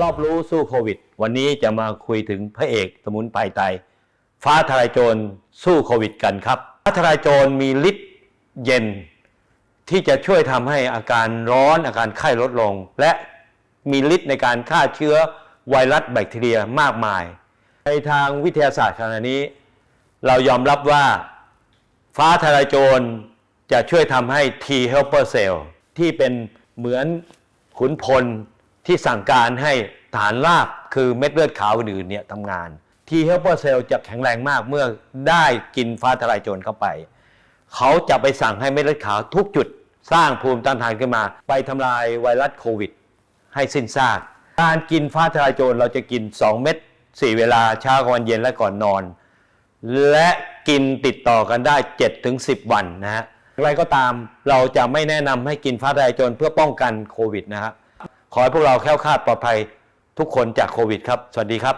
รอบรู้สู้โควิด วันนี้จะมาคุยถึงพระเอกสมุนไพรไตยฟ้าทลายโจรสู้โควิดกันครับ ฟ้าทลายโจรมีฤทธิ์เย็น ที่จะช่วยทำให้อาการร้อนอาการไข้ลดลง และมีฤทธิ์ในการฆ่าเชื้อไวรัสแบคทีเรียมากมาย ในทางวิทยาศาสตร์ขณะนี้ เรายอมรับว่าฟ้าทลายโจรจะช่วยทำให้ T helper cell ที่เป็นเหมือนขุนพล ที่สั่งการให้ฐานราบคือเม็ดเลือดขาวอื่นเนี่ยทำงาน T helper cell จะแข็งแรงมากเมื่อได้กินฟ้าทลายโจรเข้าไป เขาจะไปสั่งให้เม็ดเลือดขาวทุกจุดสร้างภูมิต้านทานขึ้นมา ไปทำลายไวรัสโควิด ให้สิ้นซาก การกินฟ้าทลายโจรเราจะกิน 2 เม็ด4 เวลาเช้ากลางวันเย็นและก่อนนอน และกินติดต่อกันได้ 7-10ถึง10วันนะฮะอะไรก็ตามเราจะไม่แนะนำให้กินฟ้าทลายโจรเพื่อป้องกันโควิดนะฮะ ขอให้พวกเราแคล้วคลาดปลอดภัยทุกคนจากโควิดครับ สวัสดีครับ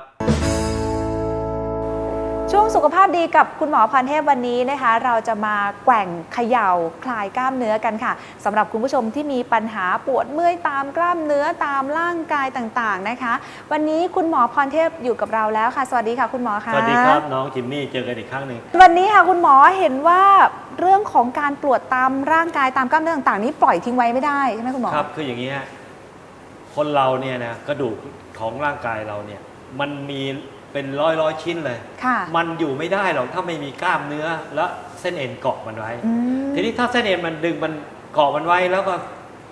ช่วงสุขภาพดีกับคุณหมอพันเทพวันนี้นะคะ เราจะมาแกว่งเขย่าคลายกล้ามเนื้อกันค่ะสำหรับคุณผู้ชมที่มีปัญหาปวดเมื่อยตามกล้ามเนื้อตามร่างกายต่างๆนะคะ วันนี้คุณหมอพรเทพอยู่กับเราแล้วค่ะ สวัสดีค่ะ คุณหมอคะสวัสดีครับน้องจิมมี่เจอกันอีกครั้งหนึ่งวันนี้ค่ะคุณหมอเห็นว่าเรื่องของการปวดตามร่างกายตามกล้ามเนื้อต่างๆ นี้ปล่อยทิ้งไว้ไม่ได้ใช่ไหมคุณหมอ ครับคืออย่างนี้ฮะ คนเราเนี่ยนะกระดูกของร่างกายเราเนี่ยมันมีเป็นร้อยร้อยชิ้นเลย ค่ะ มันอยู่ไม่ได้หรอกถ้าไม่มีกล้ามเนื้อและเส้นเอ็นเกาะมันไว้ อืม ทีนี้ถ้าเส้นเอ็นมันดึงมันเกาะมันไว้แล้วก็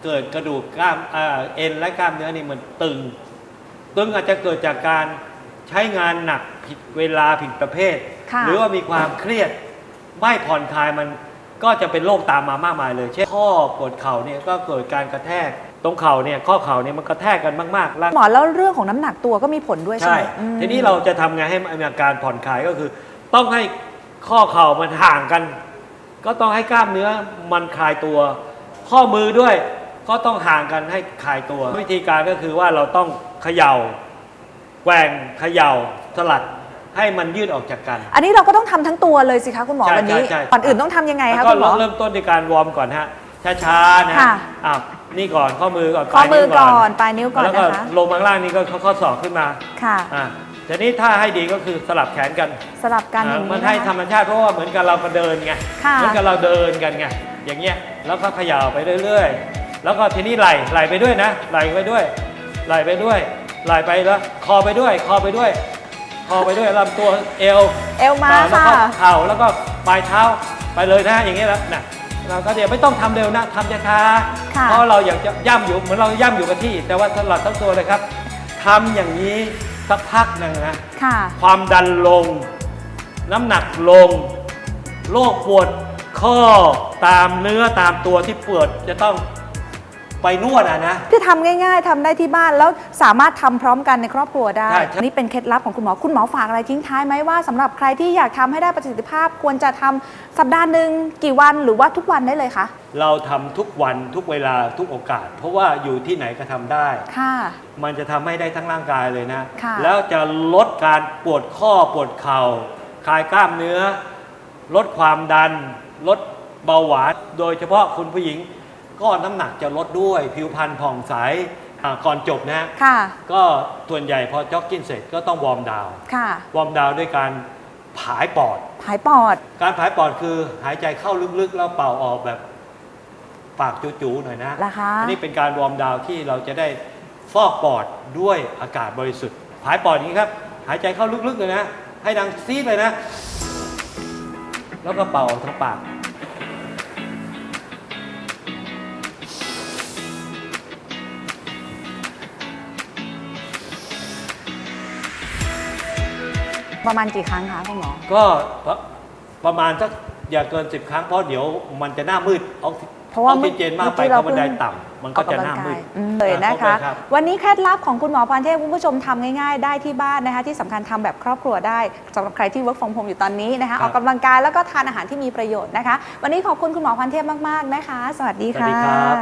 เกิดกระดูกกล้ามอ่าเอ็นและกล้ามเนื้อนี่มันตึง ตึงอาจจะเกิดจากการใช้งานหนักผิดเวลาผิดประเภท ค่ะ หรือว่ามีความเครียดไม่ผ่อนคลายมันก็จะเป็นโรคตามมามากมายเลย เช่นข้อปวดเข่าเนี่ยก็เกิดการกระแทก ตรงเข่าเนี่ยข้อเข่าเนี่ยมันกระแทกกันมากๆแล้วหมอแล้วเรื่องของน้ำหนักตัวก็มีผลด้วยใช่ใช่ไหมอืมทีนี้เราจะทำไงให้มันมีอาการผ่อนคลายก็คือ ต้องให้ข้อเข่ามันห่างกัน ก็ต้องให้กล้ามเนื้อมันคลายตัว ข้อมือด้วย ก็ต้องห่างกันให้คลายตัว วิธีการก็คือว่าเราต้องเขย่าแกว่งเขย่าสลัดให้มันยืดออกจากกัน อันนี้เราก็ต้องทำทั้งตัวเลยสิคะคุณหมอใช่วันนี้ใช่ใช่ ก่อนอื่นต้องทำยังไงแล้วคะก็คุณหมอเริ่มต้นในการวอร์มก่อนฮะช้าๆนะค่ะ อะ นี่ก่อนข้อมือก่อนข้อมือปลายก่วอนปลายนิ้วก่อนแล้วก็นะคะลงมาข้างล่างนี่ก็ข้อศอกขึ้นมาค่ะอะทีนี้ถ้าให้ดีก็คือสลับแขนกันสลับกันอย่างอะนี้มันให้นะคะธรรมชาติเพราะว่าเหมือนกับเราก็เดินไงค่ะเหมือนกับเราเดินกันไงอย่างเงี้ยแล้วก็เขย่าไปเรื่อยๆ แล้วก็ทีนี้ไหลไหลไปด้วยนะ ไหลไปด้วย ไหลไปด้วย ไหลไปแล้ว คอไปด้วย คอไปด้วย คอไปด้วยลำตัวเอวเอวมาแล้วค่ะก็เข่าแล้วก็ปลายเท้าไปเลยนะอย่างเงี้ยแล้วนะ เราก็เดี๋ยวไม่ต้องทำเร็วนะทำช้าๆค่ะเพราะเราอยากจะย่ำอยู่เหมือนเราย่ำอยู่กับที่ แต่ว่าสลัดทั้งตัวเลยครับทำอย่างนี้สักพักหนึ่งนะค่ะความดันลง น้ำหนักลงโรคปวดข้อตามเนื้อตามตัวที่ปวดจะต้อง ไปนวดอะนะ คือทำง่ายๆทำได้ที่บ้านแล้วสามารถทำพร้อมกันในครอบครัวได้ใช่ใช่นี่เป็นเคล็ดลับของคุณหมอคุณหมอฝากอะไรทิ้งท้ายไหมว่าสำหรับใครที่อยากทำให้ได้ประสิทธิภาพ ควรจะทำสัปดาห์หนึ่งกี่วันหรือว่าทุกวันได้เลยคะเราทำทุกวันทุกเวลาทุกโอกาส เพราะว่าอยู่ที่ไหนก็ทำได้ ค่ะ มันจะทำให้ได้ทั้งร่างกายเลยนะ ค่ะ แล้วจะลดการปวดข้อปวดเข่า คลายกล้ามเนื้อ ลดความดัน ลดเบาหวาน โดยเฉพาะคุณผู้หญิง ก็น้ำหนักจะลดด้วย ผิวพรรณผ่องใสอ่าก่อนจบนะค่ะ ก็ส่วนใหญ่พอจ็อกกิ้งเสร็จก็ต้องวอร์มดาวน์ค่ะ วอร์มดาวน์ด้วยการผายปอด ผายปอด การผายปอดคือหายใจเข้าลึกๆ แล้วเป่าออกแบบปากจูๆหน่อยนะเหรอคะ อันนี้เป็นการวอร์มดาวน์ที่เราจะได้ฟอกปอดด้วยอากาศบริสุทธิ์ ผายปอดอย่างนี้ครับ หายใจเข้าลึกๆเลยนะ ให้ดังซีดเลยนะ แล้วก็เป่าออกทางปาก ประมาณกี่ครั้งคะคุณหมอ ก็ประประมาณสักอย่าเกิน 10 ครั้งเพราะเดี๋ยวมันจะหน้ามืดออกซิเพราะว่าออกซิเจนมากไปเมื่อกี้เพเราราะบันไดเพิ่ง ต่ำมันก็จะหน้ามืดอืมเลยนะคะอ่ารับ วันนี้เคล็ดลับของคุณหมอพรเทพคุณผู้ชมทำง่ายๆ ได้ที่บ้านนะคะ ที่สำคัญทำแบบครอบครัวได้สำหรับใครที่ work from home อยู่ตอนนี้นะคะ ครัอบอกกำลังกายแล้วก็ทานอาหารที่มีประโยชน์นะคะ วันนี้ขอบคุณคุณหมอพรเทพมากๆนะคะ สวัสดีสวัสค่ะดีครับ